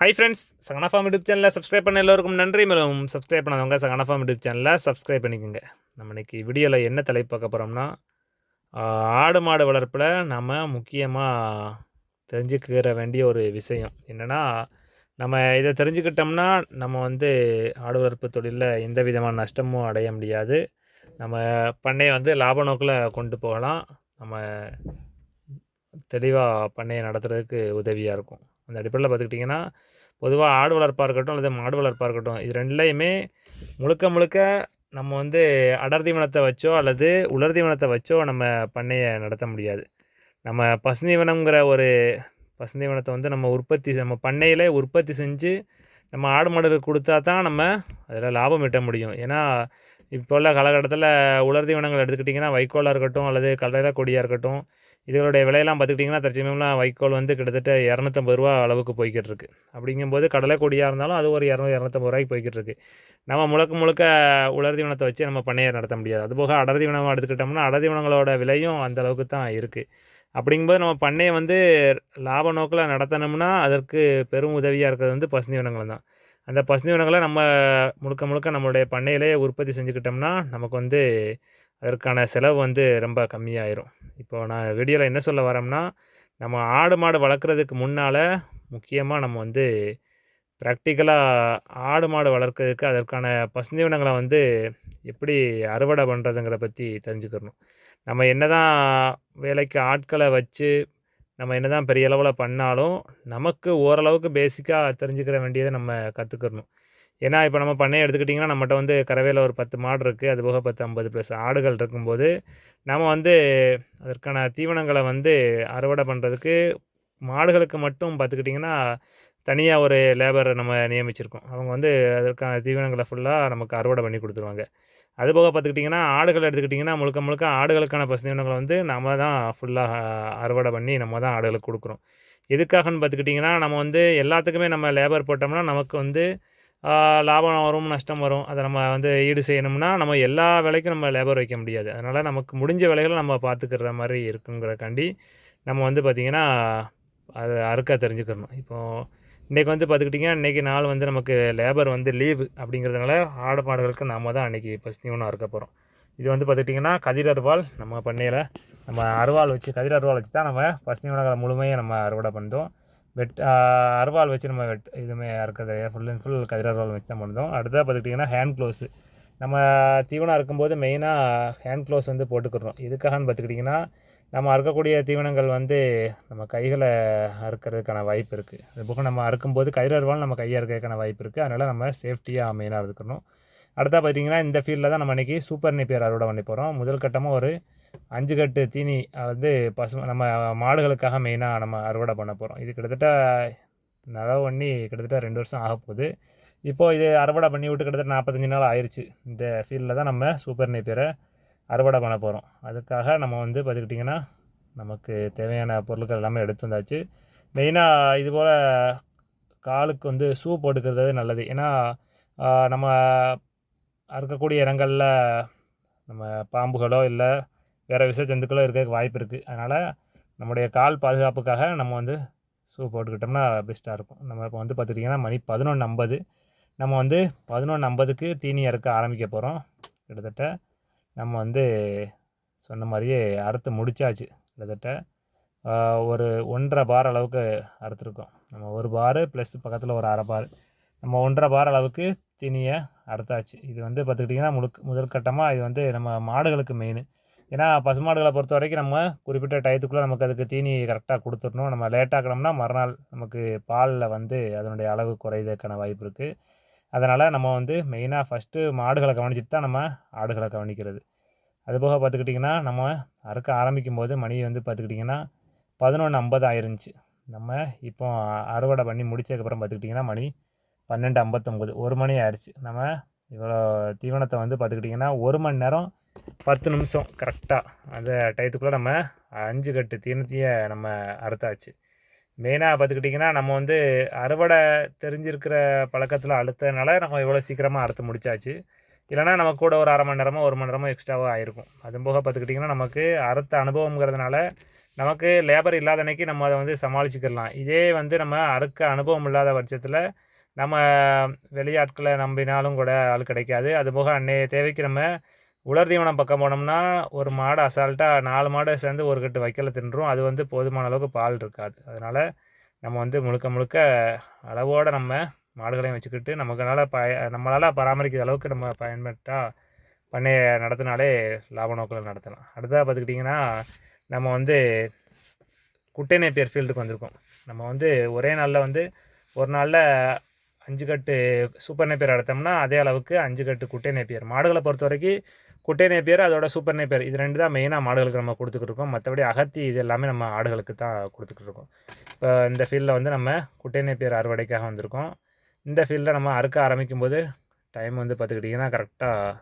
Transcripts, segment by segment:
Hi friends Sahana farm YouTube சேனலில் subscribe பண்ண எல்லோருக்கும் நன்றி. மேலும் சப்ஸ்கிரைப் பண்ணாதவங்க சகனா ஃபார்ம் யூடியூப் சேனலில் சப்ஸ்கிரைப் பண்ணிக்கோங்க. நம்ம இன்றைக்கி வீடியோவில் என்ன தலைப்பு பார்க்க போகிறோம்னா ஆடு மாடு வளர்ப்பில் நம்ம முக்கியமாக தெரிஞ்சுக்கிற வேண்டிய ஒரு விஷயம். என்னென்னா நம்ம இதை தெரிஞ்சுக்கிட்டோம்னா நம்ம வந்து ஆடு வளர்ப்பு தொழிலில் எந்த விதமான நஷ்டமும் அடைய முடியாது. நம்ம பண்ணையை வந்து லாப நோக்கில் கொண்டு போகலாம். நம்ம தெளிவாக பண்ணையை நடத்துறதுக்கு உதவியாக இருக்கும். அந்த அடிப்படையில் பார்த்துக்கிட்டிங்கன்னா பொதுவாக ஆடு வளர்ப்பாக இருக்கட்டும் அல்லது மாடு வளர்ப்பாக இருக்கட்டும் இது ரெண்டுலேயுமே முழுக்க முழுக்க நம்ம வந்து அடர் தீவனத்தை வச்சோ அல்லது உலர் தீவனத்தை வச்சோ நம்ம பண்ணையை நடத்த முடியாது. நம்ம பசுந்தீவனங்கிற ஒரு பசுந்தீவனத்தை வந்து நம்ம உற்பத்தி நம்ம பண்ணையிலே உற்பத்தி செஞ்சு நம்ம ஆடு மாடுகளுக்கு கொடுத்தா தான் நம்ம அதில் லாபம் ஈட்ட முடியும். ஏன்னா இப்போ உள்ள காலகட்டத்தில் உலர் தீவனங்கள் எடுத்துக்கிட்டிங்கன்னா வைக்கோலாக இருக்கட்டும் அல்லது கடலை கொடியாக இருக்கட்டும் இதனுடைய விலையெல்லாம் பார்த்துக்கிட்டிங்கன்னா தற்சமயம்லாம் வைக்கோல் வந்து கிட்டத்தட்ட இரநூத்தம்பது ரூபா அளவுக்கு போய்கிட்டு இருக்கு அப்படிங்கும்போது கடலை கொடியாக இருந்தாலும் அது ஒரு இரநூறு இரநூத்தம்பது ரூபாய்க்கு போய்கிட்டு இருக்கு நம்ம முழுக்க முழுக்க உலர் தீவனத்தை வச்சு நம்ம பண்ணையை நடத்த முடியாது. அதுபோக அடர் தீவனம் எடுத்துக்கிட்டோம்னா அடர் தீவனங்களோட விலையும் அந்த அளவுக்கு தான் இருக்குது அப்படிங்கும்போது நம்ம பண்ணையை வந்து லாப நோக்கில் நடத்தணும்னா அதற்கு பெரும் உதவியாக இருக்கிறது வந்து பசுந்தீவனங்கள் தான். அந்த பசுந்தீவனங்களை நம்ம முழுக்க முழுக்க நம்மளுடைய பண்ணையிலே உற்பத்தி செஞ்சுக்கிட்டோம்னா நமக்கு வந்து அதற்கான செலவு வந்து ரொம்ப கம்மியாயிரும். இப்போ நான் வீடியோவில் என்ன சொல்ல வரோம்னா நம்ம ஆடு மாடு வளர்க்குறதுக்கு முன்னால் முக்கியமாக நம்ம வந்து ப்ராக்டிக்கலாக ஆடு மாடு வளர்க்குறதுக்கு அதற்கான பசுந்தீவனங்களை வந்து எப்படி அறுவடை பண்ணுறதுங்கிற பற்றி தெரிஞ்சுக்கிறணும் நம்ம என்ன தான் வேலைக்கு ஆட்களை வச்சு நம்ம என்ன தான் பெரிய அளவில் பண்ணாலும் நமக்கு ஓரளவுக்கு பேசிக்காக தெரிஞ்சுக்கிற வேண்டியதை நம்ம கற்றுக்கிறணும் ஏன்னா இப்போ நம்ம பண்ணையை எடுத்துக்கிட்டிங்கன்னா நம்மகிட்ட வந்து கரவையில் ஒரு பத்து மாடு இருக்குது அது போக பத்து ஐம்பது ப்ளஸ் ஆடுகள் இருக்கும்போது நம்ம வந்து அதற்கான தீவனங்களை வந்து அறுவடை பண்ணுறதுக்கு மாடுகளுக்கு மட்டும் பார்த்துக்கிட்டிங்கன்னா தனியாக ஒரு லேபரை நம்ம நியமிச்சிருக்கோம். அவங்க வந்து அதற்கான தீவனங்களை ஃபுல்லாக நமக்கு அறுவடை பண்ணி கொடுத்துருவாங்க. அதுபோக பார்த்துக்கிட்டிங்கன்னா ஆடுகள் எடுத்துக்கிட்டிங்கன்னா முழுக்க முழுக்க ஆடுகளுக்கான பசுதினங்களை வந்து நம்ம தான் ஃபுல்லாக அறுவடை பண்ணி நம்ம தான் ஆடுகளுக்கு கொடுக்குறோம். எதுக்காகன்னு பார்த்துக்கிட்டிங்கன்னா நம்ம வந்து எல்லாத்துக்குமே நம்ம லேபர் போட்டோம்னா நமக்கு வந்து லாபம் வரும் நஷ்டம் வரும். அதை நம்ம வந்து ஈடு செய்யணும்னா நம்ம எல்லா வேலைக்கும் நம்ம லேபர் வைக்க முடியாது. அதனால் நமக்கு முடிஞ்ச வேலைகளை நம்ம பார்த்துக்கிற மாதிரி இருக்குங்கிறக்காண்டி நம்ம வந்து பார்த்திங்கன்னா அதை அறுக்க தெரிஞ்சுக்கிறணும் இப்போது இன்றைக்கி வந்து பார்த்துக்கிட்டிங்கன்னா இன்றைக்கி நாள் வந்து நமக்கு லேபர் வந்து லீவு அப்படிங்கிறதுனால ஆடப்பாடுகளுக்கு நாம் தான் அன்றைக்கி பசுத்தீவனம் இருக்க போகிறோம் இது வந்து பார்த்துக்கிட்டிங்கன்னா கதிர் அருவாள் நம்ம பண்ணையில். நம்ம அருவாள் வச்சு கதிர் அருவாள் வச்சு தான் நம்ம பசுத்தீவனங்களை முழுமையாக நம்ம அறுவடை பண்ணுறோம் வெட் அருவாள் வச்சு நம்ம வெட் இதுவுமே இருக்கிறது ஃபுல் அண்ட் ஃபுல் கதிர் அருவாள் வச்சு தான் பண்ணுறோம் அடுத்ததாக பார்த்துக்கிட்டிங்கன்னா ஹேண்ட் க்ளோஸு நம்ம தீவனம் இருக்கும்போது மெயினாக ஹேண்ட் க்ளோஸ் வந்து போட்டுக்கிறோம். எதுக்காகன்னு பார்த்துக்கிட்டிங்கன்னா நம்ம அறுக்கக்கூடிய தீவனங்கள் வந்து நம்ம கைகளை அறுக்கிறதுக்கான வாய்ப்பு இருக்குது அது போக நம்ம அறுக்கும்போது கயிறு அறுவாலும் நம்ம கையை அறுக்கிறதுக்கான வாய்ப்பு இருக்குது அதனால் நம்ம சேஃப்டியாக மெயினாக இருக்கணும் அடுத்தா பார்த்தீங்கன்னா இந்த ஃபீல்டில் தான் நம்ம இன்றைக்கி சூப்பர் நிப்பியர் அறுவடை பண்ணி போகிறோம் முதல் கட்டமாக ஒரு அஞ்சு கட்டு தீனி வந்து பசு நம்ம மாடுகளுக்காக மெயினாக நம்ம அறுவடை பண்ண போகிறோம் இது கிட்டத்தட்ட நிலவு பண்ணி கிட்டத்தட்ட ரெண்டு வருஷம் ஆக போகுது. இப்போது இது அறுவடை பண்ணி விட்டு கிட்டத்தட்ட நாற்பத்தஞ்சு நாள் ஆயிடுச்சு இந்த ஃபீல்டில் தான் நம்ம சூப்பர் நெப்பியரை அறுவடை பண்ண போகிறோம் அதுக்காக நம்ம வந்து பார்த்துக்கிட்டிங்கன்னா நமக்கு தேவையான பொருட்கள் எல்லாமே எடுத்து வந்தாச்சு. மெயினாக இது போல் காலுக்கு வந்து ஷூ போட்டுக்கிறது நல்லது. ஏன்னா நம்ம அறுக்கக்கூடிய இடங்களில் நம்ம பாம்புகளோ இல்லை வேறு விஷ ஜந்துக்களோ இருக்க வாய்ப்பு இருக்குது அதனால் நம்முடைய கால் பாதுகாப்புக்காக நம்ம வந்து ஷூ போட்டுக்கிட்டோம்னா பெஸ்ட்டாக இருக்கும். நம்ம இப்போ வந்து பார்த்துக்கிட்டிங்கன்னா மணி பதினொன்று ஐம்பது. நம்ம வந்து பதினொன்று ஐம்பதுக்கு தீனி அறுக்க ஆரம்பிக்க போகிறோம் கிட்டத்தட்ட நம்ம வந்து சொன்ன மாதிரியே அறுத்து முடிச்சாச்சு கிட்டத்தட்ட. ஒரு ஒன்றரை பார் அளவுக்கு அறுத்துருக்கோம். நம்ம ஒரு பார் ப்ளஸ் பக்கத்தில் ஒரு அரை பார். நம்ம ஒன்றரை பார் அளவுக்கு தீனியை அறுத்தாச்சு. இது வந்து பார்த்துக்கிட்டிங்கன்னா முழுக்க முதல் கட்டமாக இது வந்து நம்ம மாடுகளுக்கு மெயின் ஏன்னா பசுமாடுகளை பொறுத்த வரைக்கும் நம்ம குறிப்பிட்ட டயத்துக்குள்ளே நமக்கு அதுக்கு தீனி கரெக்டாக கொடுத்துடணும். நம்ம லேட்டாக்கணும்னா மறுநாள் நமக்கு பாலில் வந்து அதனுடைய அளவு குறையுதற்கான வாய்ப்பு இருக்குது அதனால் நம்ம வந்து மெயினாக ஃபஸ்ட்டு மாடுகளை கவனிச்சிட்டு தான் நம்ம ஆடுகளை கவனிக்கிறது. அதுபோக பார்த்துக்கிட்டிங்கன்னா நம்ம அறுக்க ஆரம்பிக்கும் போது மணி வந்து பார்த்துக்கிட்டிங்கன்னா பதினொன்று ஐம்பது ஆயிருந்துச்சு. நம்ம இப்போ அறுவடை பண்ணி முடிச்சதுக்கப்புறம் பார்த்துக்கிட்டிங்கன்னா மணி பன்னெண்டு ஐம்பத்தொம்போது. ஒரு மணி ஆயிடுச்சு நம்ம இவ்வளோ தீவனத்தை வந்து பார்த்துக்கிட்டிங்கன்னா ஒரு மணி நேரம் பத்து நிமிஷம் கரெக்டாக அந்த டயத்துக்குள்ளே நம்ம அஞ்சு கட்டு தீனத்தையே நம்ம அறுத்தாச்சு. மெயினாக பார்த்துக்கிட்டிங்கன்னா நம்ம வந்து அறுவடை தெரிஞ்சிருக்கிற பழக்கத்தில் அழுத்ததுனால நம்ம இவ்வளோ சீக்கிரமாக அறுத்து முடிச்சாச்சு. இல்லைனா நம்ம கூட ஒரு அரை மணி நேரமோ ஒரு மணி நேரமோ எக்ஸ்ட்ராவாக ஆயிருக்கும். அது போக பார்த்துக்கிட்டிங்கன்னா நமக்கு அறுத்த அனுபவங்கிறதுனால நமக்கு லேபர் இல்லாத அன்னைக்கு நம்ம அதை வந்து சமாளிச்சுக்கிடலாம். இதே வந்து நம்ம அறுக்க அனுபவம் இல்லாத பட்சத்தில் நம்ம வெளியாட்களை நம்பினாலும் கூட ஆள் கிடைக்காது. அதுபோக அன்னைய தேவைக்கு நம்ம உலர் தீவனம் பக்கம் போனோம்னா ஒரு மாடு அசால்ட்டாக நாலு மாடு சேர்ந்து ஒரு கட்டு வைக்கல தின்றும். அது வந்து போதுமான அளவுக்கு பால் இருக்காது. அதனால் நம்ம வந்து முழுக்க முழுக்க அளவோடு நம்ம மாடுகளையும் வச்சுக்கிட்டு நமக்குனால பய நம்மளால் பராமரிக்கிற அளவுக்கு நம்ம பயன்பட்டால் பண்ணைய நடத்தினாலே லாப நோக்கில் நடத்தலாம். அடுத்ததாக பார்த்துக்கிட்டிங்கன்னா நம்ம வந்து குட்டை நேப்பியர் ஃபீல்டுக்கு வந்திருக்கோம். நம்ம வந்து ஒரே நாளில் வந்து ஒரு நாளில் அஞ்சு கட்டு சூப்பர் நேப்பியர் எடுத்தோம்னா அதே அளவுக்கு அஞ்சு கட்டு குட்டை நேப்பியர். மாடுகளை பொறுத்த வரைக்கும் குட்டை நேப்பியர் அதோட சூப்பர் நேப்பியர் இது ரெண்டு தான் மெயினாக மாடுகளுக்கு நம்ம கொடுத்துக்கிட்டு இருக்கோம் மற்றபடி அகத்தி இது எல்லாமே நம்ம ஆடுகளுக்கு தான் கொடுத்துக்கிட்டு இருக்கோம் இப்போ இந்த ஃபீல்டில் வந்து நம்ம குட்டை நேப்பியர் அறுவடைக்காக வந்திருக்கோம். இந்த ஃபீல்டில் நம்ம அறுக்க ஆரம்பிக்கும் போது டைம் வந்து பார்த்துக்கிட்டிங்கன்னா கரெக்டாக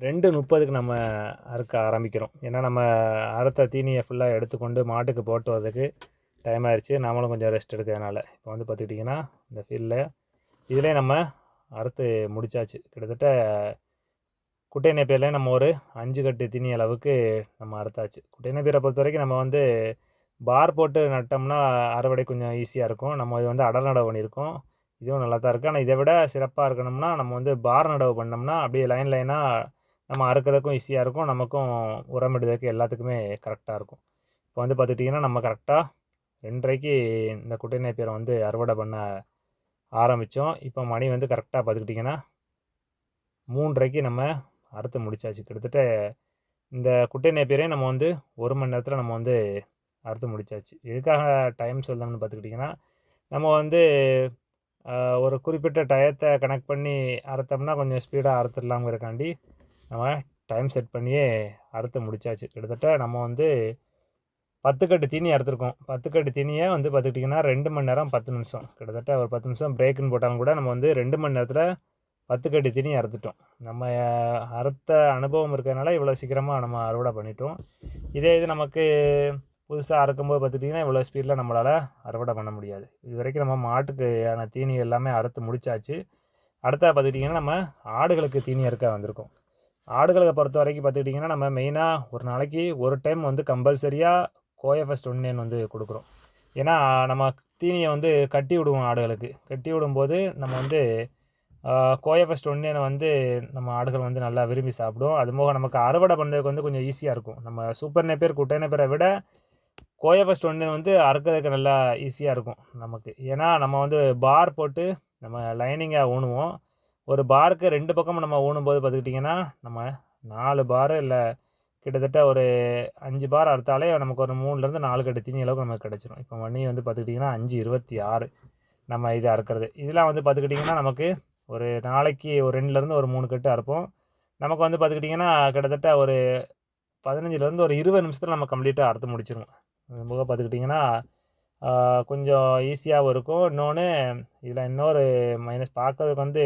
ரெண்டு முப்பதுக்கு நம்ம அறுக்க ஆரம்பிக்கிறோம். ஏன்னா நம்ம அறுத்த தீனியை ஃபுல்லாக எடுத்துக்கொண்டு மாட்டுக்கு போட்டு வரதுக்கு டைம் ஆயிடுச்சு நாமளும் கொஞ்சம் ரெஸ்ட் எடுக்கிறதுனால. இப்போ வந்து பார்த்துக்கிட்டிங்கன்னா இந்த ஃபீல்டில் இதிலே நம்ம அறுத்து முடிச்சாச்சு. கிட்டத்தட்ட குட்டை நெப்பேரில் நம்ம ஒரு அஞ்சு கட்டு தீனி அளவுக்கு நம்ம அறுத்தாச்சு. குட்டை பொறுத்த வரைக்கும் நம்ம வந்து பார் போட்டு நட்டோம்னா அறுவடை கொஞ்சம் ஈஸியாக இருக்கும். நம்ம இது வந்து அடல் நடவு பண்ணியிருக்கோம். இதுவும் நல்லா தான் இருக்குது ஆனால் இதை விட சிறப்பாக இருக்கணும்னா நம்ம வந்து பார் நடவு பண்ணோம்னா அப்படியே லைன் லைனாக நம்ம அறுக்கிறதுக்கும் ஈஸியாக இருக்கும். நமக்கும் உரமிடுறதுக்கு எல்லாத்துக்குமே கரெக்டாக இருக்கும். இப்போ வந்து பார்த்துட்டிங்கன்னா நம்ம கரெக்டாக ரெண்டரைக்கு இந்த குட்டை பேரை வந்து அறுவடை பண்ண ஆரம்பித்தோம் இப்போ மணி வந்து கரெக்டாக பார்த்துக்கிட்டிங்கன்னா மூன்றரைக்கு நம்ம அறுத்து முடிச்சாச்சு. கிட்டத்தட்ட இந்த குட்டை நேப்பியரையும் நம்ம வந்து ஒரு மணி நேரத்தில் நம்ம வந்து அறுத்து முடிச்சாச்சு. எதுக்காக டைம் சொல்லணும்னு பார்த்துக்கிட்டிங்கன்னா நம்ம வந்து ஒரு குறிப்பிட்ட டயத்தை கனெக்ட் பண்ணி அறுத்தோம்னா கொஞ்சம் ஸ்பீடாக அறுத்துடலாங்கிறக்காண்டி நம்ம டைம் செட் பண்ணியே அறுத்து முடிச்சாச்சு. கிட்டத்தட்ட நம்ம வந்து பத்து கட்டு தீனி அறுத்துருக்கோம். பத்து கட்டு தீனியை வந்து பார்த்துக்கிட்டிங்கன்னா ரெண்டு மணி நேரம் பத்து நிமிஷம். கிட்டத்தட்ட ஒரு பத்து நிமிஷம் பிரேக்குன்னு போட்டாலும் கூட நம்ம வந்து ரெண்டு மணி நேரத்தில் பத்து கட்டு தீனி அறுத்துட்டோம். நம்ம அறுத்த அனுபவம் இருக்கிறதுனால இவ்வளோ சீக்கிரமாக நம்ம அறுவடை பண்ணிட்டோம். இதே இது நமக்கு புதுசாக அறுக்கும்போது பார்த்துட்டிங்கன்னா இவ்வளோ ஸ்பீடில் நம்மளால் அறுவடை பண்ண முடியாது. இது வரைக்கும் நம்ம மாட்டுக்கான தீனி எல்லாமே அறுத்து முடிச்சாச்சு. அடுத்தா பார்த்துக்கிட்டிங்கன்னா நம்ம ஆடுகளுக்கு தீனி அறுக்க வந்திருக்கோம். ஆடுகளை பொறுத்த வரைக்கும் பார்த்துக்கிட்டிங்கன்னா நம்ம மெயினாக ஒரு நாளைக்கு ஒரு டைம் வந்து கம்பல்சரியாக கோஎஃப்எஸ் ஒன்னேன் வந்து கொடுக்குறோம். ஏன்னா நம்ம தீனியை வந்து கட்டி விடுவோம் ஆடுகளுக்கு. கட்டி விடும்போது நம்ம வந்து கோயஃபஸ்ட் ஒன்னேனை வந்து நம்ம ஆடுகள் வந்து நல்லா விரும்பி சாப்பிடும். அது போக நமக்கு அறுவடை பண்ணுறதுக்கு வந்து கொஞ்சம் ஈஸியாக இருக்கும். நம்ம சூப்பர் நெப்பேர் குட்டை நெப்பேரை விட கோயஃபஸ்ட் ஒன்னேன் வந்து அறுக்கிறதுக்கு நல்லா ஈஸியாக இருக்கும் நமக்கு. ஏன்னா நம்ம வந்து பார் போட்டு நம்ம லைனிங்காக ஊனுவோம் ஒரு பாருக்கு ரெண்டு பக்கமும் நம்ம ஊனும்போது பார்த்துக்கிட்டிங்கன்னா நம்ம நாலு பார் இல்லை கிட்டத்தட்ட ஒரு அஞ்சு பார் அறுத்தாலே நமக்கு ஒரு மூணுலேருந்து நாலு கட்டு தீனி அளவுக்கு நமக்கு கிடச்சிரும். இப்போ மணி வந்து பார்த்துக்கிட்டிங்கன்னா அஞ்சு இருபத்தி ஆறு நம்ம இது அறுக்கிறது. இதெல்லாம் வந்து பார்த்துக்கிட்டிங்கன்னா நமக்கு ஒரு நாளைக்கு ஒரு ரெண்டுலேருந்து ஒரு மூணு கட்டு அறுப்போம். நமக்கு வந்து பார்த்துக்கிட்டிங்கன்னா கிட்டத்தட்ட ஒரு பதினஞ்சுலேருந்து ஒரு இருபது நிமிஷத்தில் நம்ம கம்ப்ளீட்டாக அறுத்து முடிச்சிருவோம். அது போக பார்த்துக்கிட்டிங்கன்னா கொஞ்சம் ஈஸியாகவும் இருக்கும். இன்னொன்று இதில் இன்னொரு மைனஸ் பார்க்கறதுக்கு வந்து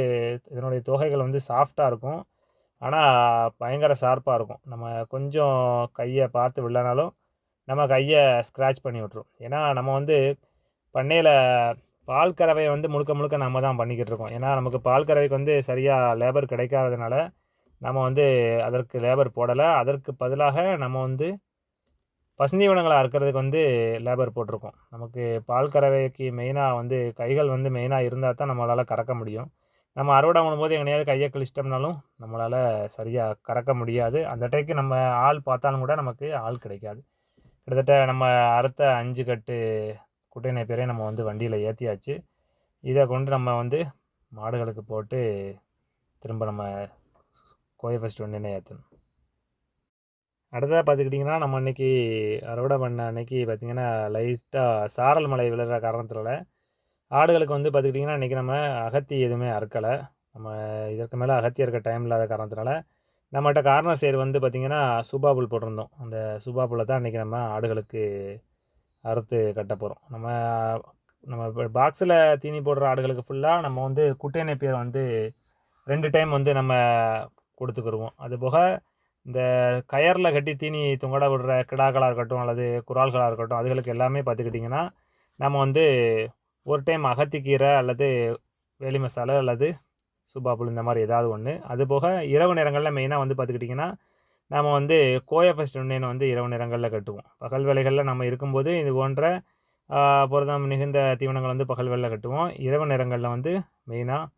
இதனுடைய தொகைகள் வந்து சாஃப்டாக இருக்கும். ஆனால் பயங்கர ஷார்ப்பாக இருக்கும். நம்ம கொஞ்சம் கையை பார்த்து விடலனாலும் நம்ம கையை ஸ்க்ராட்ச் பண்ணி விட்ரும் ஏன்னா நம்ம வந்து பண்ணையில் பால் கறவையை வந்து முழுக்க முழுக்க நம்ம தான் பண்ணிக்கிட்டு இருக்கோம். ஏன்னா நமக்கு பால் கறவைக்கு வந்து சரியாக லேபர் கிடைக்காததுனால நம்ம வந்து அதற்கு லேபர் போடலை. அதற்கு பதிலாக நம்ம வந்து பசுந்தீவனங்களாக அறுக்கிறதுக்கு வந்து லேபர் போட்டிருக்கோம். நமக்கு பால் கறவைக்கு மெயினாக வந்து கைகள் வந்து மெயினாக இருந்தால் தான் நம்மளால் கறக்க முடியும். நம்ம அறுவடை பண்ணும்போது எங்கனையாவது கையை கிழிச்சிட்டோம்னாலும் நம்மளால் சரியாக கறக்க முடியாது. அந்த டைக்கு நம்ம ஆள் பார்த்தாலும் கூட நமக்கு ஆள் கிடைக்காது. கிட்டத்தட்ட நம்ம அறுத்த அஞ்சு கட்டு குட்டை நெப்பேரையும் நம்ம வந்து வண்டியில் ஏற்றியாச்சு இதை கொண்டு நம்ம வந்து மாடுகளுக்கு போட்டு திரும்ப நம்ம கோயை ஃபஸ்ட் ஒன்று ஏற்றணும் அடுத்ததாக பார்த்துக்கிட்டிங்கன்னா நம்ம அன்றைக்கி அறுவடை பண்ண அன்றைக்கி பார்த்திங்கன்னா லைட்டாக சாரல் மலை விழுற காரணத்தில் ஆடுகளுக்கு வந்து பார்த்துக்கிட்டிங்கன்னா இன்றைக்கி நம்ம அகத்தி எதுவுமே அறுக்கலை. நம்ம இதற்கு மேலே அகத்தி இருக்க டைம் இல்லாத காரணத்தினால நம்மகிட்ட கார்னர் சைடு வந்து பார்த்திங்கன்னா சூபாபுல் போட்டிருந்தோம். அந்த சூபாபுலை தான் இன்றைக்கி நம்ம ஆடுகளுக்கு அறுத்து கட்ட போகிறோம் நம்ம நம்ம பாக்ஸில் தீனி போடுற ஆடுகளுக்கு ஃபுல்லாக நம்ம வந்து குட்டை நெப்பியர் வந்து ரெண்டு டைம் வந்து நம்ம கொடுத்துக்கிடுவோம் அது போக இந்த கயரில் கட்டி தீனி தொங்கட விடுற கிடாக்களாக இருக்கட்டும் அல்லது குரால்களாக இருக்கட்டும் அதுகளுக்கு எல்லாமே பார்த்துக்கிட்டிங்கன்னா நம்ம வந்து ஒரு டைம் அகத்திக்கீரை அல்லது வேலி மசாலா அல்லது சுபாப்புல் இந்த மாதிரி ஏதாவது ஒன்று அது போக இரவு நேரங்களில் மெயினாக வந்து பார்த்துக்கிட்டிங்கன்னா நாம் வந்து கோயஃபஸ்ட் ஒன்றேன்னு வந்து இரவு நேரங்களில் கட்டுவோம். பகல் வேலைகளில் நம்ம இருக்கும்போது இது போன்ற புரதம் மிகுந்த தீவனங்கள் வந்து பகல் வேளையில் கட்டுவோம். இரவு நேரங்களில் வந்து மெயினாக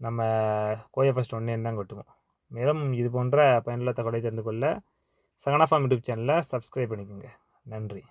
நம்ம கோயஃபஸ்ட் ஒன்றேன்னு தான் கட்டுவோம். மேலும் இது போன்ற பயனுள்ள தகவலை தெரிந்து கொள்ள சகனாஃபார்ம் யூடியூப் சேனலை சப்ஸ்கிரைப் பண்ணிக்கோங்க. நன்றி.